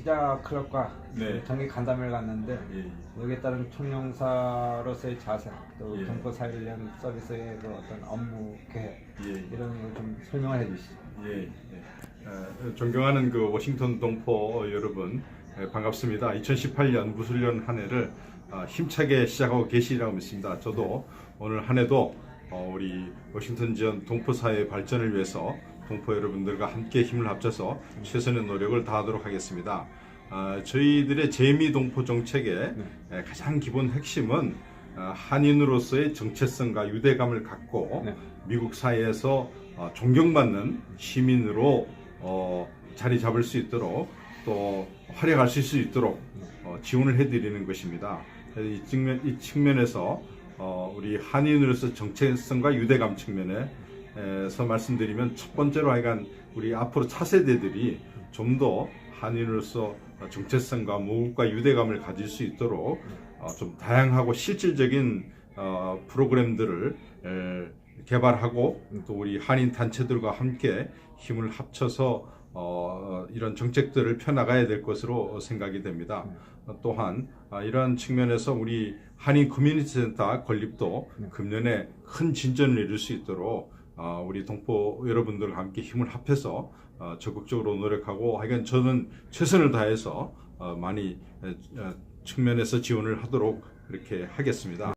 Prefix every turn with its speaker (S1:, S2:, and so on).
S1: 피자 클럽과
S2: 네.
S1: 정기 간담회를 갔는데
S2: 예.
S1: 여기에 따른 총영사로서의 자세 또
S2: 예.
S1: 동포 위한 서비스의 그 어떤 업무 계획
S2: 예.
S1: 이런 걸 좀 설명을 해주시죠.
S2: 예, 예. 어, 존경하는 그 워싱턴 동포 여러분 예, 반갑습니다. 2018년 무술년 한 해를 아, 힘차게 시작하고 계시리라고 믿습니다. 저도 오늘 한 해도 어, 우리 워싱턴 지원 동포 사회 발전을 위해서 동포 여러분들과 함께 힘을 합쳐서 최선의 노력을 다하도록 하겠습니다. 아, 저희들의 재미 동포 정책의 예, 가장 기본 핵심은 어, 한인으로서의 정체성과 유대감을 갖고
S1: 네.
S2: 미국 사회에서 어, 존경받는 시민으로 어, 자리 잡을 수 있도록 또 활약할 수 있도록 어, 지원을 해드리는 것입니다. 이 측면 이 측면에서 어, 우리 한인으로서 정체성과 유대감 측면에 서 말씀드리면 첫 번째로 하여간 우리 앞으로 차세대들이 좀 더 한인으로서 정체성과 모국과 유대감을 가질 수 있도록 어, 좀 다양하고 실질적인 어, 프로그램들을 에, 개발하고 또 우리 한인 단체들과 함께 힘을 합쳐서 어, 이런 정책들을 펴나가야 될 것으로 생각이 됩니다. 어, 또한 아, 이러한 측면에서 우리 한인 커뮤니티 센터 건립도 금년에 큰 진전을 이룰 수 있도록 어, 우리 동포 여러분들과 함께 힘을 합해서 어, 적극적으로 노력하고 하여간 저는 최선을 다해서 어, 많이 에, 어, 측면에서 지원을 하도록 그렇게 하겠습니다.